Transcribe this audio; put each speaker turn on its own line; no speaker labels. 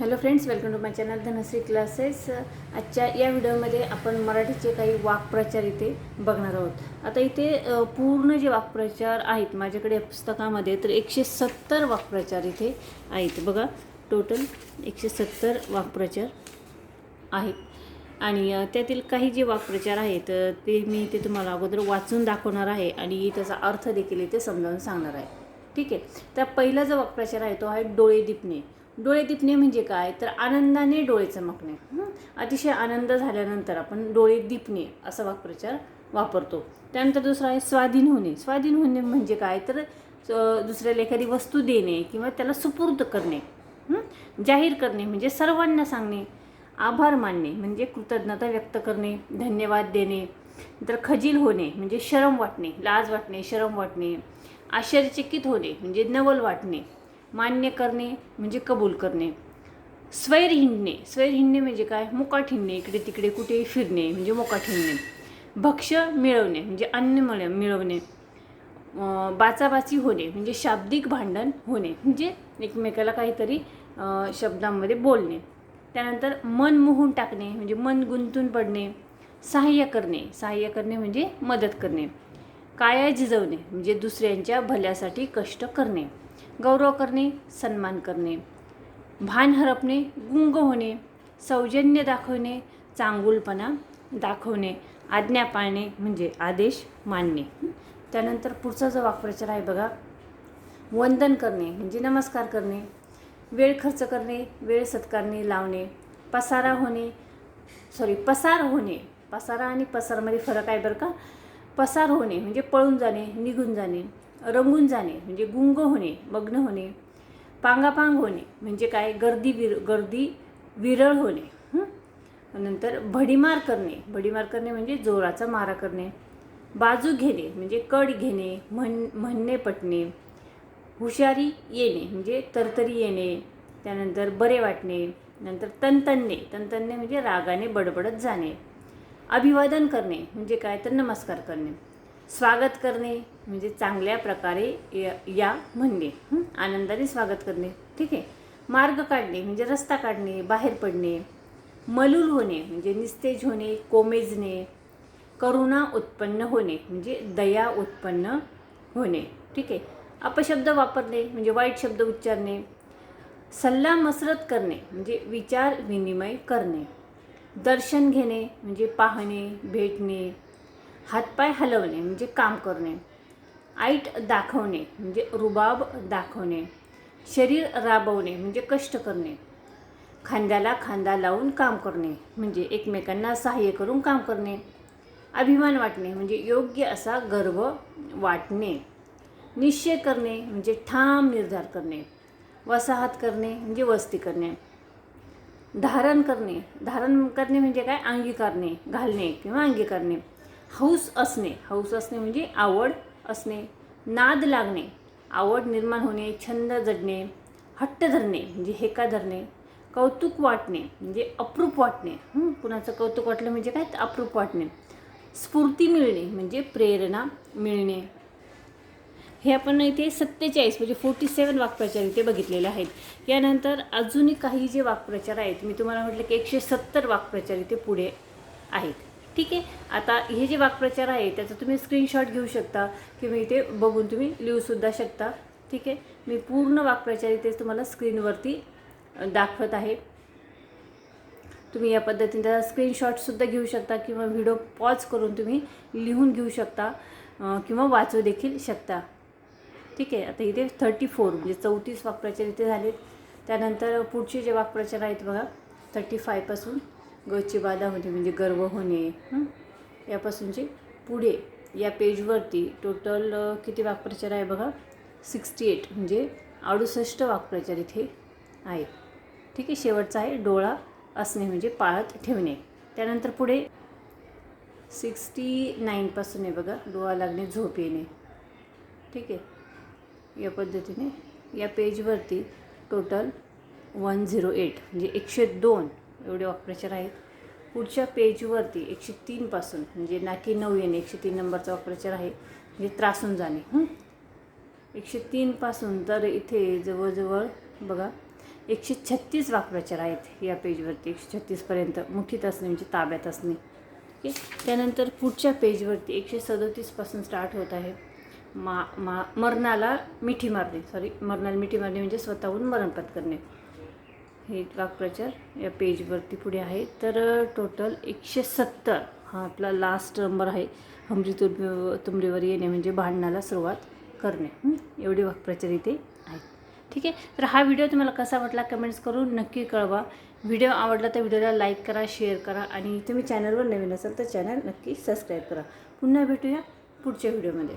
Hello friends welcome to my channel Dhanashree classes आजच्या या व्हिडिओमध्ये आपण मराठीचे काही वाक्प्रचार इथे बघणार आहोत. आता इथे पूर्ण जे वाक्प्रचार आहेत माझ्याकडे पुस्तकामध्ये तर एकशे सत्तर वाक्प्रचार इथे आहेत. बघा टोटल एकशे सत्तर वाक्प्रचार आहेत. आणि त्यातील काही जे वाक्प्रचार आहेत ते मी इथे तुम्हाला अगोदर वाचून दाखवणार आहे आणि त्याचा अर्थ देखील इथे समजावून सांगणार आहे. ठीक आहे? तर पहिला जो वाक्प्रचार आहे तो आहे डोळे दिपणे. डोळे दिपणे म्हणजे काय? तर आनंदाने डोळे चमकणे. अतिशय आनंद झाल्यानंतर आपण डोळे दिपणे असा वाक्प्रचार वापरतो. त्यानंतर दुसरा आहे स्वाधीन होणे. स्वाधीन होणे म्हणजे काय? तर दुसऱ्याला एखादी वस्तू देणे किंवा त्याला सुपूर्द करणे. जाहीर करणे म्हणजे सर्वांना सांगणे. आभार मानणे म्हणजे कृतज्ञता व्यक्त करणे धन्यवाद देणे. नंतर खजील होणे म्हणजे शरम वाटणे लाज वाटणे शरम वाटणे. आश्चर्यचकित होणे म्हणजे नवल वाटणे. मान्य करणे म्हणजे कबूल करणे. स्वैर हिंडणे. स्वैर हिंडणे म्हणजे काय? मोकाट हिंडणे इकडे तिकडे कुठेही फिरणे म्हणजे मोकाट हिंडणे. भक्ष्य मिळवणे म्हणजे अन्न मिळ मिळवणे. बाचाबाची होणे म्हणजे शाब्दिक भांडण होणे म्हणजे एकमेकाला काहीतरी शब्दांमध्ये बोलणे. त्यानंतर मन मोहून टाकणे म्हणजे मन गुंतून पडणे. सहाय्य करणे सहाय्य करणे म्हणजे मदत करणे. काया झिजवणे म्हणजे दुसऱ्यांच्या भल्यासाठी कष्ट करणे. गौरव करणे सन्मान करणे. भान हरपणे गुंग होणे सौजन्य दाखवणे चांगुलपणा दाखवणे आज्ञा पाळणे म्हणजे आदेश मानणे. त्यानंतर पुढचा जो वाक्प्रचार आहे बघा. वंदन करणे म्हणजे नमस्कार करणे वेळ खर्च करणे वेळ सत्कारणे लावणे पसारा होणे सॉरी पसार होणे. पसारा आणि पसारमध्ये फरक आहे बरं का? पसार होणे म्हणजे पळून जाणे निघून जाणे. रंगून जाणे म्हणजे गुंग होणे मग्न होणे पांगापांग होणे म्हणजे काय? गर्दी विर गर्दी विरळ होणे नंतर भडीमार करणे भडीमार करणे म्हणजे जोराचा मारा करणे बाजू घेणे म्हणजे कड घेणे म्हण म्हणणे पटणे हुशारी येणे म्हणजे तरतरी येणे त्यानंतर बरे वाटणे नंतर तनतनणे तनतनणे म्हणजे रागाने बडबडत जाणे अभिवादन करणे म्हणजे काय? तर नमस्कार करणे. स्वागत करणे म्हणजे चांगल्या प्रकारे या या म्हणणे. आनंदाने स्वागत करणे. ठीक आहे? मार्ग काढणे म्हणजे रस्ता काढणे बाहेर पडणे मलूल होणे म्हणजे निस्तेज होणे कोमेजणे करुणा उत्पन्न होणे म्हणजे दया उत्पन्न होणे. ठीक आहे? अपशब्द वापरणे म्हणजे वाईट शब्द उच्चारणे सल्ला मसरत करणे म्हणजे विचार विनिमय करणे दर्शन घेणे म्हणजे पाहणे भेटणे हातपाय हलवणे म्हणजे काम करणे. आईट दाखवणे म्हणजे रुबाब दाखवणे. शरीर राबवणे म्हणजे कष्ट करणे. खांद्याला खांदा लावून काम करणे म्हणजे एकमेकांना सहाय्य करून काम करणे. अभिमान वाटणे म्हणजे योग्य असा गर्व वाटणे. निश्चय करणे म्हणजे ठाम निर्धार करणे. वसाहत करणे म्हणजे वस्ती करणे. धारण करणे धारण करणे म्हणजे काय? अंगीकारणे घालणे किंवा अंगीकारणे. हौस असणे. हौस असणे म्हणजे आवड असणे. नाद लागणे. आवड निर्माण होणे छंद जडणे हट्ट धरणे म्हणजे हेका धरणे. कौतुक वाटणे म्हणजे अप्रूप वाटणे. कुणाचं कौतुक वाटलं म्हणजे काय? तर अप्रूप वाटणे. स्फूर्ती मिळणे म्हणजे प्रेरणा मिळणे. हे आपण इथे सत्तेचाळीस म्हणजे फोर्टी सेवन वाक्प्रचार इथे बघितलेले आहेत. यानंतर अजूनही काही जे वाक्प्रचार आहेत मी तुम्हाला म्हटलं की एकशे सत्तर वाक्प्रचार इथे पुढे आहेत. ठीक आहे. आता हे जे वाक्प्रचार आहे त्याचा तुम्ही स्क्रीनशॉट घेऊ शकता किंवा इथे बघून तुम्ही लिहूसुद्धा शकता. ठीक आहे. मी पूर्ण वाक्प्रचार इथे तुम्हाला स्क्रीनवरती दाखवत आहे. तुम्ही या पद्धतीने त्याचा स्क्रीनशॉटसुद्धा घेऊ शकता किंवा व्हिडिओ पॉज करून तुम्ही लिहून घेऊ शकता किंवा वाचू देखील शकता. ठीक आहे. आता इथे थर्टी फोर म्हणजे चौतीस वाक्प्रचार इथे झालेत. त्यानंतर पुढचे जे वाक्प्रचार आहेत बघा थर्टी फायपासून गची बाधा होणे म्हणजे गर्व होणे यापासूनचे पुढे या पेजवरती टोटल किती वाक्प्रचार आहे बघा? सिक्स्टी एट म्हणजे अडुसष्ट वाक्प्रचार इथे आहेत. ठीक आहे शेवटचा आहे डोळा असणे म्हणजे पाळत ठेवणे. त्यानंतर पुढे सिक्स्टी नाईनपासून आहे बघा डोळा लागणे झोप येणे. ठीक आहे या पद्धतीने या पेजवरती टोटल वन झिरो एट म्हणजे एकशे दोन एवढे वाक्प्रचार आहेत पुढच्या पेजवरती एकशे तीनपासून म्हणजे नाकी नऊ येणे एकशे तीन नंबरचा वाक्प्रचार आहे म्हणजे त्रासून जाणे एकशे तीनपासून तर इथे जवळजवळ बघा एकशे छत्तीस वाक्प्रचार आहेत या पेजवरती एकशे छत्तीसपर्यंत मुठीत असणे म्हणजे ताब्यात असणे. ओके? त्यानंतर पुढच्या पेजवरती एकशे सदोतीसपासून स्टार्ट होत आहे. मा मा मरणाला मिठी मारणे सॉरी मरणाला मिठी मारणे म्हणजे स्वतःहून मरण पत्करणे हे वाक्प्रचार या पेजवरती पुढे आहे. तर टोटल एकशे सत्तर हा आपला लास्ट नंबर आहे. हमरी तुम तुमरीवर येणे म्हणजे भांडणाला सुरुवात करणे. एवढे वाक्प्रचार इथे आहेत. ठीक आहे? तर हा व्हिडिओ तुम्हाला कसा वाटला कमेंट्स करून नक्की कळवा. व्हिडिओ आवडला तर व्हिडिओला लाईक करा शेअर करा आणि तुम्ही चॅनलवर नवीन असाल तर चॅनल नक्की सबस्क्राईब करा. पुन्हा भेटूया पुढच्या व्हिडिओमध्ये